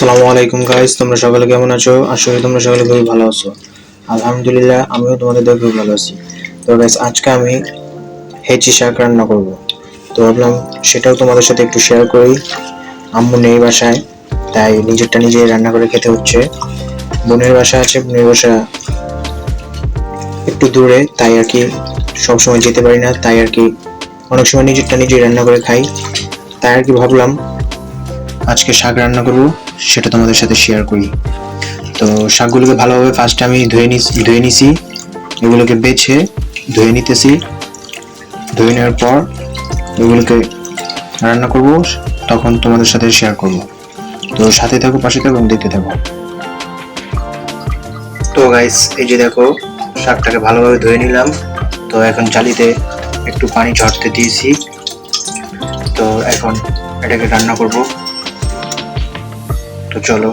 আসসালামু আলাইকুম গাইস তোমরা সকলে কেমন আছো? করি তোমরা সকলে খুবই ভালো আছো। আলহামদুলিল্লাহ, আমিও তোমাদের দেখে খুব ভালো আছি। তো গাইস আজকে আমি হেঁচি শাক রান্না করব। তো ভাবলাম সেটাও তোমাদের সাথে একটু শেয়ার করি। আম্মু নেই বাসায়, তাই নিজেরটা নিজে রান্না করে খেতে হচ্ছে। বোনের বাসা আছে, বোনের বাসা একটু দূরে, তাই আর কি সবসময় যেতে পারি না, তাই আর কি অনেক সময় নিজেরটা নিজে রান্না করে খাই। তাই আর কি ভাবলাম আজকে শাক রান্না করব, সেটা তোমাদের সাথে শেয়ার করি। তো শাকগুলোকে ভালোভাবে ফার্স্টে আমি ধুয়ে নিস, ধুয়ে নিছি। এগুলোকে বেছে, ধুয়ে নিতেছি। ধুয়ে নেওয়ার পর এগুলোকে রান্না করব, তখন তোমাদের সাথে শেয়ার করব। তো সাথে থাকো, পাশে থাকো দেখতে থাকো। তো গাইস এই যে দেখো, শাকটাকে ভালোভাবে ধুয়ে নিলাম। তো এখন জালিতে একটু পানি ঝরতে দিয়েছি। তো এখন এটাকে রান্না করব। তো চলো।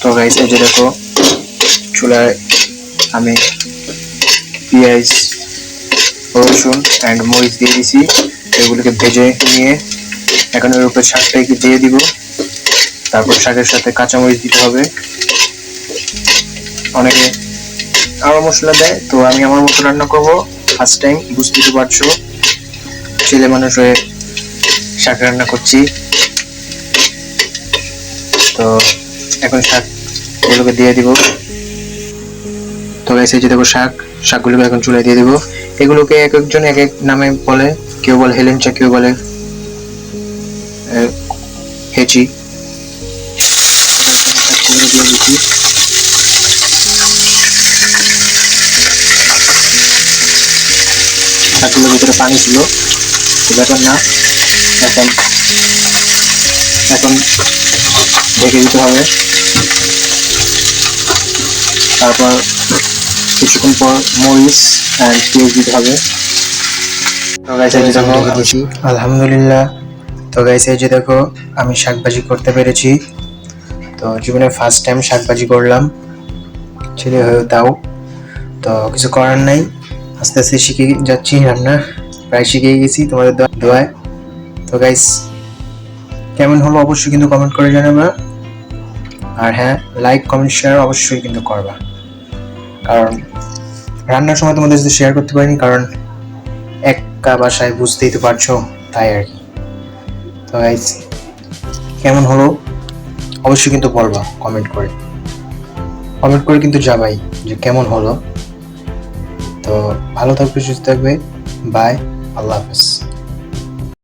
তো গাইস এই যে দেখো, চুলায় আমি পেঁয়াজ, রসুন অ্যান্ড মরিচ দিয়ে দিছি। এগুলোকে ভেজে নিয়ে এখন এর উপরে শাকটাকে দিয়ে দিব। তারপর শাকের সাথে কাঁচামরিচ দিতে হবে। অনেকে আরও মশলা দেয়, তো আমি আমার মতো রান্না করব ফার্স্ট টাইম বুঝতে পারছ। ছেলে মানুষ হয়ে শাক রান্না করছি। তো এখন শাক এগুলোকে দিয়ে দিব। তো গাইছে যে দেখো শাক, শাকগুলোকে এখন চুলায় দিয়ে দিব। এগুলোকে এক একজন এক এক নামে বলে, কেউ বলে হেলেঞ্চা কেউ বলে হেচি। শাকগুলোর ভিতরে পানি ছিল ব্যাপার না এখন এখন ঢেকে দিতে হবে। তারপর কিছুক্ষণ পর মরিচ অ্যান্ড পেঁয়াজ দিতে হবে। আলহামদুলিল্লাহ। তো গাইস যে দেখো, আমি শাকভাজি করতে পেরেছি। তো জীবনে ফার্স্ট টাইম শাকভাজি করলাম। ছেলে হয়েও তাও। তো কিছু করার নাই। আস্তে আস্তে শিখে যাচ্ছি রান্না। প্রায় শিখে গেছি তোমাদের দোয়া- দোয়ায়। তো গাইস কেমন হলো অবশ্যই কিন্তু কমেন্ট করে জানাবা। আর হ্যাঁ লাইক কমেন্ট শেয়ার অবশ্যই কিন্তু করবা। কারণ রান্নার সময় তোমাদের সাথে শেয়ার করতে পারিনি, কারণ একা বাসায় বুঝতেই তো পারছ, তাই আর কি। তো কেমন হলো অবশ্যই কিন্তু বলবা কমেন্ট করে। কমেন্ট করে কিন্তু যাবাই যে কেমন হলো। তো ভালো থাকবে, সুস্থ থাকবে। বাই আল্লাহ হাফেজ।